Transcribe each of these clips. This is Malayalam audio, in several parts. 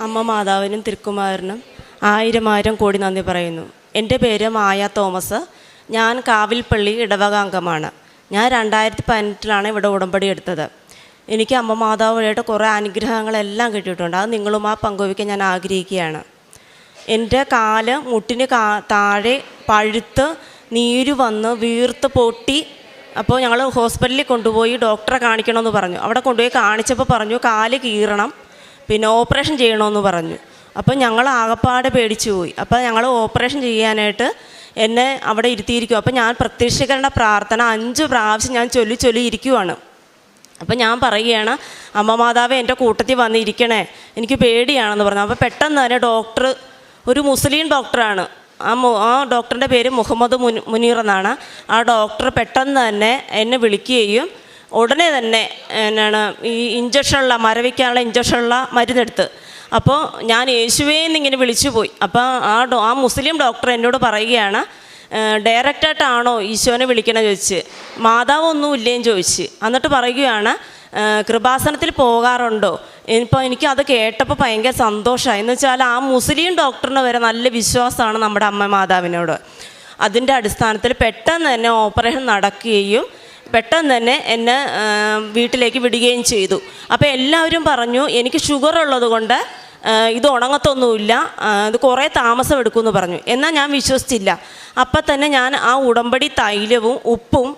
അമ്മ മാതാവിനും തിരുക്കുമാരനും ആയിരം ആയിരം കോടി നന്ദി പറയുന്നു. എന്റെ പേര് മായ തോമസ്. ഞാൻ കാവിൽപ്പള്ളി ഇടവക അംഗമാണ് ഞാൻ രണ്ടായിരത്തി പതിനെട്ടിലാണ് ഇവിടെ ഉടമ്പടി എടുത്തത്. എനിക്ക് അമ്മ മാതാവ് വഴിയായിട്ട് കുറേ അനുഗ്രഹങ്ങളെല്ലാം കിട്ടിയിട്ടുണ്ട്. അത് നിങ്ങളുമാ പങ്കുവയ്ക്കാൻ ഞാൻ ആഗ്രഹിക്കുകയാണ്. എന്റെ കാൽ മുട്ടിന് കാ താഴെ പഴുത്ത് നീര് വന്ന് വീർത്ത് പൊട്ടി അപ്പോൾ ഞങ്ങൾ ഹോസ്പിറ്റലിൽ കൊണ്ടുപോയി ഡോക്ടറെ കാണിക്കണമെന്ന് പറഞ്ഞു. അവിടെ കൊണ്ടുപോയി കാണിച്ചപ്പോൾ പറഞ്ഞു കാൽ കീറണം. പിന്നെ ഓപ്പറേഷൻ ചെയ്യണമെന്ന് പറഞ്ഞു. അപ്പോൾ ഞങ്ങൾ ആകപ്പാടെ പേടിച്ചു പോയി. അപ്പോൾ ഞങ്ങൾ ഓപ്പറേഷൻ ചെയ്യാനായിട്ട് എന്നെ അവിടെ ഇരുത്തിയിരിക്കും. അപ്പോൾ ഞാൻ പ്രത്യക്ഷീകരണ പ്രാർത്ഥന അഞ്ച് പ്രാവശ്യം ഞാൻ ചൊല്ലി ചൊല്ലി ഇരിക്കുവാണ്. അപ്പം ഞാൻ പറയുകയാണ് അമ്മ മാതാവ് എന്റെ കൂട്ടത്തിൽ വന്നിരിക്കണേ. എനിക്ക് പേടിയാണെന്ന് പറഞ്ഞു. അപ്പോൾ പെട്ടെന്ന് തന്നെ ഡോക്ടർ ഒരു മുസ്ലിം ഡോക്ടറാണ്. ആ ആ ഡോക്ടറിന്റെ പേര് മുഹമ്മദ് മുനീർ എന്നാണ്. ആ ഡോക്ടർ പെട്ടെന്ന് തന്നെ എന്നെ വിളിക്കുകയും ഉടനെ തന്നെ എന്നാണ് ഈ ഇഞ്ചക്ഷനുള്ള മരവിക്കാനുള്ള ഇഞ്ചക്ഷനുള്ള മരുന്നെടുത്ത്. അപ്പോൾ ഞാൻ യേശുവേ എന്നിങ്ങനെ വിളിച്ചു പോയി. അപ്പോൾ ആ ഡോ ആ മുസ്ലിം ഡോക്ടർ എന്നോട് പറയുകയാണ് ഡയറക്റ്റായിട്ടാണോ ഈശോനെ വിളിക്കണമെന്ന് ചോദിച്ച്. മാതാവൊന്നും ഇല്ലേന്ന് ചോദിച്ച്. എന്നിട്ട് പറയുകയാണ് കൃപാസനത്തിൽ പോകാറുണ്ടോ? ഇപ്പോൾ എനിക്ക് അത് കേട്ടപ്പോൾ ഭയങ്കര സന്തോഷമായി. എന്ന് വെച്ചാൽ ആ മുസ്ലിം ഡോക്ടറിന് വരെ നല്ല വിശ്വാസമാണ് നമ്മുടെ അമ്മ മാതാവിനോട്. അതിന്റെ അടിസ്ഥാനത്തിൽ പെട്ടെന്ന് തന്നെ ഓപ്പറേഷൻ നടക്കുകയും പെട്ടെന്ന് തന്നെ എന്നെ വീട്ടിലേക്ക് വിടുകയും ചെയ്തു. അപ്പോൾ എല്ലാവരും പറഞ്ഞു എനിക്ക് ഷുഗർ ഉള്ളതുകൊണ്ട് ഇത് ഉണങ്ങത്തൊന്നുമില്ല ഇത് കുറേ താമസം എടുക്കുമെന്ന് പറഞ്ഞു. എന്നാൽ ഞാൻ വിശ്വസിച്ചില്ല. അപ്പം തന്നെ ഞാൻ ആ ഉടമ്പടി തൈലവും ഉപ്പും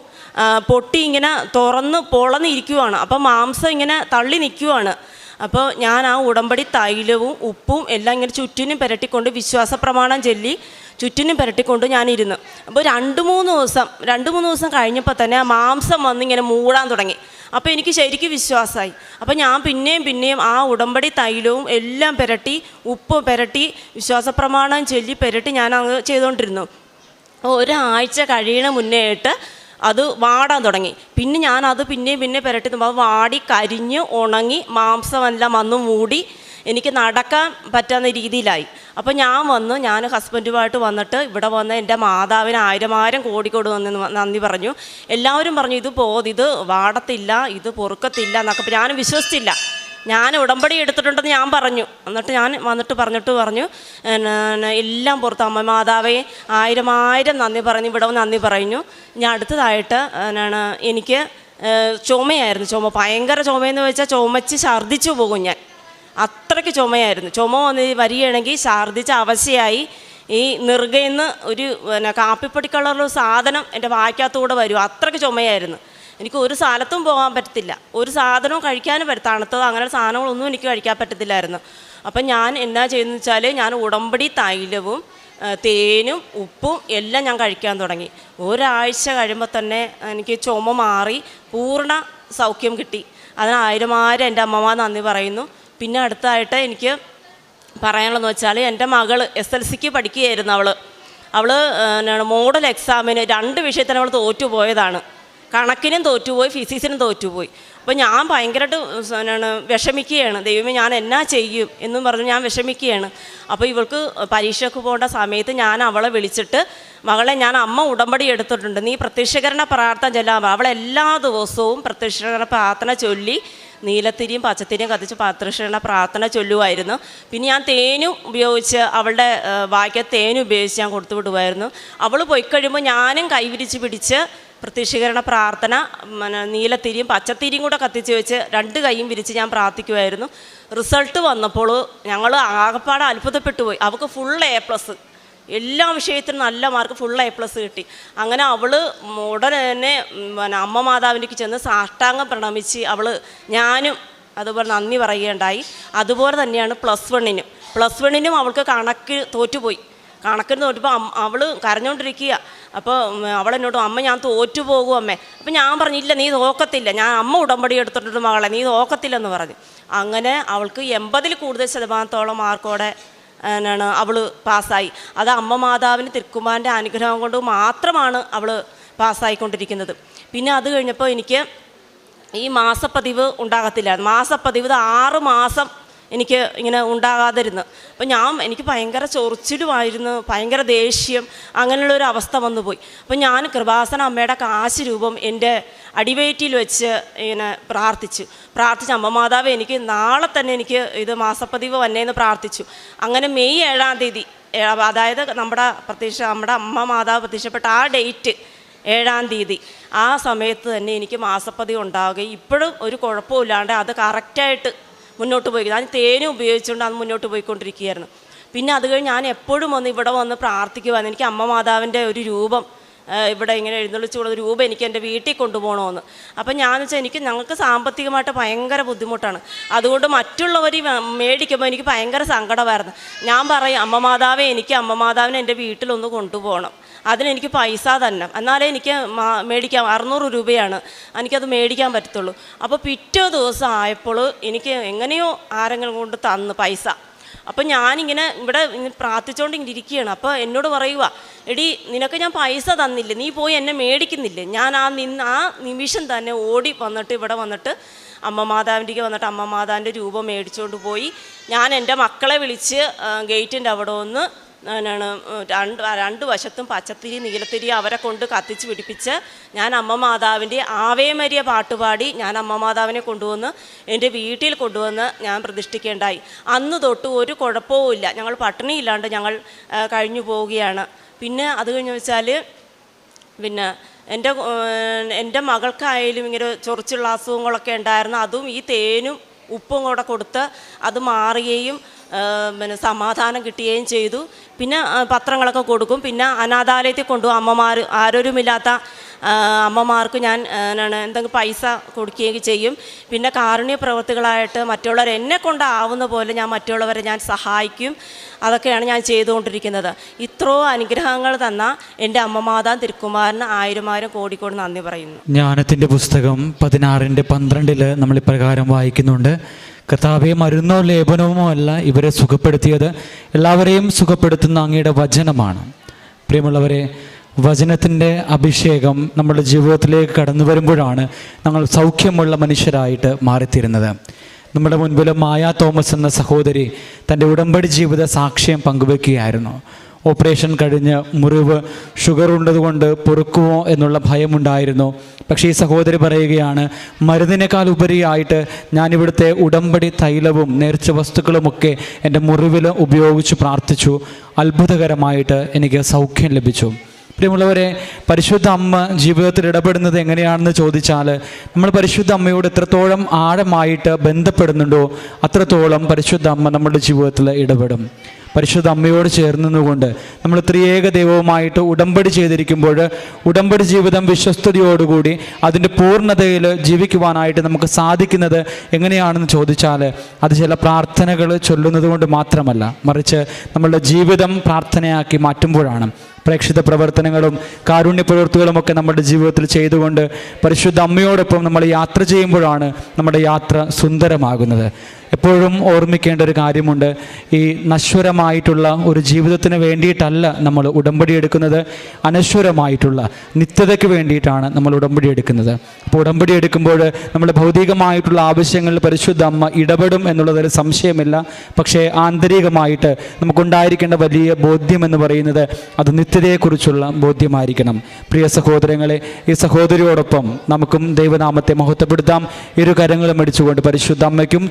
പൊട്ടി ഇങ്ങനെ തുറന്ന് പൊളന്നിരിക്കുവാണ്. അപ്പം മാംസം ഇങ്ങനെ തള്ളി നിൽക്കുവാണ് അപ്പോൾ ഞാൻ ആ ഉടമ്പടി തൈലവും ഉപ്പും എല്ലാം ഇങ്ങനെ ചുറ്റിനും പുരട്ടിക്കൊണ്ട് വിശ്വാസ പ്രമാണം ചൊല്ലി ചുറ്റിനും പുരട്ടിക്കൊണ്ട് ഞാനിരുന്നു അപ്പോൾ രണ്ട് മൂന്ന് ദിവസം രണ്ട് മൂന്ന് ദിവസം കഴിഞ്ഞപ്പോൾ തന്നെ ആ മാംസം വന്നിങ്ങനെ മൂടാൻ തുടങ്ങി. അപ്പോൾ എനിക്ക് ശരിക്കും വിശ്വാസമായി. അപ്പോൾ ഞാൻ പിന്നെയും പിന്നെയും ആ ഉടമ്പടി തൈലവും എല്ലാം പുരട്ടി ഉപ്പ് പുരട്ടി വിശ്വാസ പ്രമാണം ചൊല്ലി പുരട്ടി ഞാൻ അങ്ങ് ചെയ്തുകൊണ്ടിരുന്നു. ഒരാഴ്ച കഴിയണ മുന്നേ ആയിട്ട് അത് വാടാൻ തുടങ്ങി. പിന്നെ ഞാൻ അത് പിന്നെയും പിന്നെ പുരട്ടി അത് വാടി കരിഞ്ഞ് ഉണങ്ങി മാംസമെല്ലാം വന്ന് മൂടി എനിക്ക് നടക്കാൻ പറ്റാവുന്ന രീതിയിലായി. അപ്പോൾ ഞാൻ വന്ന് ഞാൻ ഹസ്ബൻഡുമായിട്ട് വന്നിട്ട് ഇവിടെ വന്ന് എന്റെ മാതാവിന് ആയിരം ആയിരം കോടിക്കോട് വന്ന് നന്ദി പറഞ്ഞു. എല്ലാവരും പറഞ്ഞു ഇത് പോത് ഇത് വാടത്തില്ല ഇത് പൊറുക്കത്തില്ല എന്നൊക്കെ. ഞാനും വിശ്വസിച്ചില്ല. ഞാൻ ഉടമ്പടി എടുത്തിട്ടുണ്ടെന്ന് ഞാൻ പറഞ്ഞു. എന്നിട്ട് ഞാൻ വന്നിട്ട് പറഞ്ഞിട്ട് പറഞ്ഞു എല്ലാം പുറത്ത് അമ്മ മാതാവേ ആയിരം ആയിരം നന്ദി പറഞ്ഞു ഇവിടെ നന്ദി പറഞ്ഞു ഞാൻ അടുത്തതായിട്ട് എന്നാണ് എനിക്ക് ചുമയായിരുന്നു. ചുമ ഭയങ്കര ചുമയെന്ന് വെച്ചാൽ ചുമച്ച് ഛർദ്ദിച്ചു പോകും ഞാൻ. അത്രയ്ക്ക് ചുമയായിരുന്നു. ചുമ വന്ന് വരികയാണെങ്കിൽ ഛർദ്ദിച്ച അവശയായി. ഈ നെറുകയിൽ ഒരു പിന്നെ കാപ്പിപ്പൊടി കളറുള്ള സാധനം എന്റെ വായ്ക്കകത്തൂടെ വരും. അത്രയ്ക്ക് ചുമയായിരുന്നു. എനിക്ക് ഒരു സ്ഥലത്തും പോകാൻ പറ്റത്തില്ല. ഒരു സാധനവും കഴിക്കാനും പറ്റും തണുത്തതോ അങ്ങനെ സാധനങ്ങളൊന്നും എനിക്ക് കഴിക്കാൻ പറ്റത്തില്ലായിരുന്നു. അപ്പം ഞാൻ എന്നാ ചെയ്യുന്നത് വെച്ചാൽ ഞാൻ ഉടമ്പടി തൈലവും തേനും ഉപ്പും എല്ലാം ഞാൻ കഴിക്കാൻ തുടങ്ങി. ഒരാഴ്ച കഴിയുമ്പോൾ തന്നെ എനിക്ക് ചുമ മാറി പൂർണ സൗഖ്യം കിട്ടി. അതിന് ആയിരം ആയിരം എന്റെ അമ്മമാർ നന്ദി പറയുന്നു. പിന്നെ അടുത്തായിട്ട് എനിക്ക് പറയാനുള്ളതെന്ന് വെച്ചാൽ എന്റെ മകൾ എസ് എൽ സിക്ക് പഠിക്കുകയായിരുന്നു അവൾ അവൾ മോഡൽ എക്സാമിന് രണ്ട് വിഷയത്തിന് അവൾ തോറ്റുപോയതാണ്. കണക്കിനും തോറ്റുപോയി ഫിസിക്സിനും തോറ്റുപോയി. അപ്പോൾ ഞാൻ ഭയങ്കരമായിട്ട് എന്നാണ് വിഷമിക്കുകയാണ്. ദൈവമേ ഞാൻ എന്നാ ചെയ്യും എന്നും പറഞ്ഞ് ഞാൻ വിഷമിക്കുകയാണ്. അപ്പോൾ ഇവൾക്ക് പരീക്ഷയ്ക്ക് പോകേണ്ട സമയത്ത് ഞാൻ അവളെ വിളിച്ചിട്ട് മകളെ ഞാൻ അമ്മ ഉടമ്പടി എടുത്തിട്ടുണ്ട്. നീ പ്രത്യക്ഷകരണ പ്രാർത്ഥന ചൊല്ലാൻ അവൾ എല്ലാ ദിവസവും പ്രത്യക്ഷകരണ പ്രാർത്ഥന ചൊല്ലി നീലത്തിരിയും പച്ചത്തിരിയും കത്തിച്ച് പത്രക്ഷണ പ്രാർത്ഥന ചൊല്ലുമായിരുന്നു. പിന്നെ ഞാൻ തേനും ഉപയോഗിച്ച് അവളുടെ വായിക്ക തേനും ഉപയോഗിച്ച് ഞാൻ കൊടുത്തു വിടുമായിരുന്നു. അവൾ പോയി കഴിയുമ്പോൾ ഞാനും കൈവിരിച്ച് പിടിച്ച് പ്രത്യക്ഷീകരണ പ്രാർത്ഥന പിന്നെ നീലത്തിരിയും പച്ചത്തിരിയും കൂടെ കത്തിച്ച് വെച്ച് രണ്ട് കൈയും വിരിച്ച് ഞാൻ പ്രാർത്ഥിക്കുമായിരുന്നു റിസൾട്ട് വന്നപ്പോൾ ഞങ്ങൾ ആകപ്പാടെ അത്ഭുതപ്പെട്ടു പോയി. അവൾക്ക് ഫുൾ എ പ്ലസ് എല്ലാ വിഷയത്തിനും നല്ല മാർക്ക് ഫുൾ എ പ്ലസ് കിട്ടി. അങ്ങനെ അവൾ ഉടനെ തന്നെ പിന്നെ അമ്മ മാതാവിന്റെക്ക് ചെന്ന് സാഷ്ടാംഗം പ്രണമിച്ച് അവൾ ഞാനും അതുപോലെ നന്ദി പറയുകയുണ്ടായി. അതുപോലെ തന്നെയാണ് പ്ലസ് വണ്ണിനും പ്ലസ് വണ്ണിനും അവൾക്ക് കണക്ക് തോറ്റുപോയി. കണക്കിന് തോറ്റപ്പോൾ അവൾ കരഞ്ഞുകൊണ്ടിരിക്കുക അപ്പോൾ അവൾ എന്നോട് അമ്മ ഞാൻ തോറ്റു പോകും അമ്മേ. അപ്പം ഞാൻ പറഞ്ഞില്ല നീ നോക്കത്തില്ല. ഞാൻ അമ്മ ഉടമ്പടി എടുത്തിട്ടുണ്ട് മകളെ. നീ നോക്കത്തില്ലെന്ന് പറഞ്ഞു. അങ്ങനെ അവൾക്ക് എൺപതിൽ കൂടുതൽ ശതമാനത്തോളം മാർക്കോടെ എന്നാണ് അവൾ പാസ്സായി. അത് അമ്മ മാതാവിന് തിരുക്കുമാന്റെ അനുഗ്രഹം കൊണ്ട് മാത്രമാണ് അവൾ പാസ്സായിക്കൊണ്ടിരിക്കുന്നത്. പിന്നെ അത് കഴിഞ്ഞപ്പോൾ എനിക്ക് ഈ മാസപ്പതിവ് ഉണ്ടാകത്തില്ല മാസപ്പതിവ് ആറ് മാസം എനിക്ക് ഇങ്ങനെ ഉണ്ടാകാതിരുന്നു. അപ്പം ഞാൻ എനിക്ക് ഭയങ്കര ചൊറിച്ചിലുമായിരുന്നു ഭയങ്കര ദേഷ്യം അങ്ങനെയുള്ളൊരു അവസ്ഥ വന്നുപോയി. അപ്പം ഞാൻ കൃപാസന അമ്മയുടെ കാശ് രൂപം എന്റെ അടിവയറ്റിൽ വെച്ച് ഇങ്ങനെ പ്രാർത്ഥിച്ചു. പ്രാർത്ഥിച്ച അമ്മ മാതാവ് എനിക്ക് നാളെ തന്നെ എനിക്ക് ഇത് മാസപ്പതിവ് വന്നേന്ന് പ്രാർത്ഥിച്ചു. അങ്ങനെ മെയ് ഏഴാം തീയതി അതായത് നമ്മുടെ പ്രത്യക്ഷ നമ്മുടെ അമ്മ മാതാവ് പ്രത്യക്ഷപ്പെട്ട ആ ഡേറ്റ് ഏഴാം തീയതി ആ സമയത്ത് തന്നെ എനിക്ക് മാസപ്പതി ഉണ്ടാവുകയും ഇപ്പോഴും ഒരു കുഴപ്പമില്ലാണ്ട് അത് കറക്റ്റായിട്ട് മുന്നോട്ട് പോയി. ഞാൻ തേനും ഉപയോഗിച്ചുകൊണ്ട് അത് മുന്നോട്ട് പോയിക്കൊണ്ടിരിക്കുകയായിരുന്നു. പിന്നെ അത് കഴിഞ്ഞ് ഞാൻ എപ്പോഴും വന്ന് ഇവിടെ വന്ന് പ്രാർത്ഥിക്കുവായിരുന്നു. എനിക്ക് അമ്മ മാതാവിന്റെ ഒരു രൂപം ഇവിടെ ഇങ്ങനെ എഴുന്നള്ളിച്ചു കൊടുത്ത രൂപ എനിക്ക് എന്റെ വീട്ടിൽ കൊണ്ടുപോകണമെന്ന്. അപ്പം ഞാൻ വെച്ചാൽ എനിക്ക് ഞങ്ങൾക്ക് സാമ്പത്തികമായിട്ട് ഭയങ്കര ബുദ്ധിമുട്ടാണ്. അതുകൊണ്ട് മറ്റുള്ളവർ മേടിക്കുമ്പോൾ എനിക്ക് ഭയങ്കര സങ്കടമായിരുന്നു. ഞാൻ പറയും അമ്മ മാതാവേ എനിക്ക് അമ്മ മാതാവിനെ എന്റെ വീട്ടിലൊന്ന് കൊണ്ടുപോകണം. അതിനെനിക്ക് പൈസ തന്നെ എന്നാലേ എനിക്ക് മേടിക്കാം. അറുന്നൂറ് രൂപയാണ്. എനിക്കത് മേടിക്കാൻ പറ്റത്തുള്ളൂ. അപ്പോൾ പിറ്റേ ദിവസം ആയപ്പോൾ എനിക്ക് എങ്ങനെയോ ആരെങ്കിലും കൊണ്ട് തന്നു പൈസ. അപ്പം ഞാനിങ്ങനെ ഇവിടെ പ്രാർത്ഥിച്ചുകൊണ്ട് ഇങ്ങനെ ഇരിക്കുകയാണ്. അപ്പോൾ എന്നോട് പറയുക എടി നിനക്ക് ഞാൻ പൈസ തന്നില്ലേ? നീ പോയി എന്നെ മേടിക്കുന്നില്ലേ? ഞാൻ ആ നിന്ന് ആ നിമിഷം തന്നെ ഓടി വന്നിട്ട് ഇവിടെ വന്നിട്ട് അമ്മ മാതാവിന്റെക്ക് വന്നിട്ട് അമ്മ മാതാവിന്റെ രൂപം മേടിച്ചുകൊണ്ട് പോയി. ഞാൻ എന്റെ മക്കളെ വിളിച്ച് ഗേറ്റിന്റെ അവിടെ ഒന്ന് എന്നാണ് രണ്ട് രണ്ട് വശത്തും പച്ചത്തിരി നീലത്തിരി അവരെ കൊണ്ട് കത്തിച്ച് പിടിപ്പിച്ച് ഞാൻ അമ്മ മാതാവിന്റെ ആവേമരിയ പാട്ടുപാടി ഞാൻ അമ്മ മാതാവിനെ കൊണ്ടുവന്ന് എന്റെ വീട്ടിൽ കൊണ്ടുവന്ന് ഞാൻ പ്രതിഷ്ഠിക്കേണ്ടായി. അന്ന് തൊട്ട് ഒരു കുഴപ്പവും ഇല്ല. ഞങ്ങൾ പട്ടിണിയില്ലാണ്ട് ഞങ്ങൾ കഴിഞ്ഞു പോവുകയാണ്. പിന്നെ അത് കഴിഞ്ഞ് വെച്ചാൽ പിന്നെ എന്റെ എന്റെ മകൾക്കായാലും ഇങ്ങനെ ചൊറിച്ചുള്ള അസുഖങ്ങളൊക്കെ ഉണ്ടായിരുന്നു. അതും ഈ തേനും ഉപ്പും കൂടെ കൊടുത്ത് അത് മാറുകയും പിന്നെ സമാധാനം കിട്ടുകയും ചെയ്തു. പിന്നെ പത്രങ്ങളൊക്കെ കൊടുക്കും. പിന്നെ അനാഥാലയത്തിൽ കൊണ്ടുപോകും അമ്മമാർ ആരോരുമില്ലാത്ത അമ്മമാർക്ക് ഞാൻ എന്താണ് എന്തെങ്കിലും പൈസ കൊടുക്കുകയും ചെയ്യും. പിന്നെ കാരുണ്യ പ്രവൃത്തികളായിട്ട് മറ്റുള്ളവർ എന്നെ കൊണ്ടാവുന്ന പോലെ ഞാൻ മറ്റുള്ളവരെ ഞാൻ സഹായിക്കും. അതൊക്കെയാണ് ഞാൻ ചെയ്തുകൊണ്ടിരിക്കുന്നത്. ഇത്രയോ അനുഗ്രഹങ്ങൾ തന്ന എന്റെ അമ്മമാതാ തിരുക്കുമാരന് ആയിരം ആയിരം കോടിക്കോട് നന്ദി പറയുന്നു. ജ്ഞാനത്തിന്റെ പുസ്തകം പതിനാറിന്റെ പന്ത്രണ്ടിൽ നമ്മൾ ഇപ്രകാരം വായിക്കുന്നുണ്ട്. കർത്താവെ മരുന്നോ ലേപനമോ അല്ല ഇവരെ സുഖപ്പെടുത്തിയത്. എല്ലാവരെയും സുഖപ്പെടുത്തുന്ന അങ്ങയുടെ വചനമാണ്. പ്രിയമുള്ളവരെ വചനത്തിന്റെ അഭിഷേകം നമ്മുടെ ജീവിതത്തിലേക്ക് കടന്നു വരുമ്പോഴാണ് നമ്മൾ സൗഖ്യമുള്ള മനുഷ്യരായിട്ട് മാറിത്തീരുന്നത്. നമ്മുടെ മുൻപിൽ മായ തോമസ് എന്ന സഹോദരി തന്റെ ഉടമ്പടി ജീവിത സാക്ഷ്യം പങ്കുവെക്കുകയായിരുന്നു. ഓപ്പറേഷൻ കഴിഞ്ഞ് മുറിവ് ഷുഗർ ഉണ്ടതുകൊണ്ട് പൊറുക്കുമോ എന്നുള്ള ഭയമുണ്ടായിരുന്നു. പക്ഷേ ഈ സഹോദരി പറയുകയാണ് മരുന്നിനേക്കാൾ ഉപരിയായിട്ട് ഞാനിവിടുത്തെ ഉടമ്പടി തൈലവും നേർച്ച വസ്തുക്കളുമൊക്കെ എന്റെ മുറിവിൽ ഉപയോഗിച്ച് പ്രാർത്ഥിച്ചു. അത്ഭുതകരമായിട്ട് എനിക്ക് സൗഖ്യം ലഭിച്ചു. പ്രിയമുള്ളവരെ പരിശുദ്ധ അമ്മ ജീവിതത്തിൽ ഇടപെടുന്നത് എങ്ങനെയാണെന്ന് ചോദിച്ചാൽ നമ്മൾ പരിശുദ്ധ അമ്മയോട് എത്രത്തോളം ആഴമായിട്ട് ബന്ധപ്പെടുന്നുണ്ടോ അത്രത്തോളം പരിശുദ്ധ അമ്മ നമ്മുടെ ജീവിതത്തിൽ ഇടപെടും. പരിശുദ്ധ അമ്മയോട് ചേർന്നുകൊണ്ട് നമ്മൾ ത്രിയേക ദൈവവുമായിട്ട് ഉടമ്പടി ചെയ്തിരിക്കുമ്പോൾ ഉടമ്പടി ജീവിതം വിശ്വസ്തയോടുകൂടി അതിന്റെ പൂർണതയിൽ ജീവിക്കുവാനായിട്ട് നമുക്ക് സാധിക്കുന്നത് എങ്ങനെയാണെന്ന് ചോദിച്ചാൽ അത് ചില പ്രാർത്ഥനകൾ ചൊല്ലുന്നത് കൊണ്ട് മാത്രമല്ല മറിച്ച് നമ്മളുടെ ജീവിതം പ്രാർത്ഥനയാക്കി മാറ്റുമ്പോഴാണ്. പ്രേക്ഷിത പ്രവർത്തനങ്ങളും കാരുണ്യ പ്രവൃത്തികളും ഒക്കെ നമ്മുടെ ജീവിതത്തിൽ ചെയ്തുകൊണ്ട് പരിശുദ്ധ അമ്മയോടൊപ്പം നമ്മൾ യാത്ര ചെയ്യുമ്പോഴാണ് നമ്മുടെ യാത്ര സുന്ദരമാകുന്നത്. എപ്പോഴും ഓർമ്മിക്കേണ്ട ഒരു കാര്യമുണ്ട്. ഈ നശ്വരമായിട്ടുള്ള ഒരു ജീവിതത്തിന് വേണ്ടിയിട്ടല്ല നമ്മൾ ഉടമ്പടി എടുക്കുന്നത്. അനശ്വരമായിട്ടുള്ള നിത്യതയ്ക്ക് വേണ്ടിയിട്ടാണ് നമ്മൾ ഉടമ്പടി എടുക്കുന്നത്. അപ്പോൾ ഉടമ്പടി എടുക്കുമ്പോൾ നമ്മൾ ഭൗതികമായിട്ടുള്ള ആവശ്യങ്ങളിൽ പരിശുദ്ധ അമ്മ ഇടപെടും എന്നുള്ളതിൽ സംശയമില്ല. പക്ഷേ ആന്തരികമായിട്ട് നമുക്കുണ്ടായിരിക്കേണ്ട വലിയ ബോധ്യം എന്ന് പറയുന്നത് അത് നിത്യതയെക്കുറിച്ചുള്ള ബോധ്യമായിരിക്കണം. പ്രിയ സഹോദരങ്ങളെ ഈ സഹോദരിയോടൊപ്പം നമുക്കും ദൈവനാമത്തെ മഹത്വപ്പെടുത്താം. ഇരു കരങ്ങളും അടിച്ചുകൊണ്ട് പരിശുദ്ധ അമ്മയ്ക്കും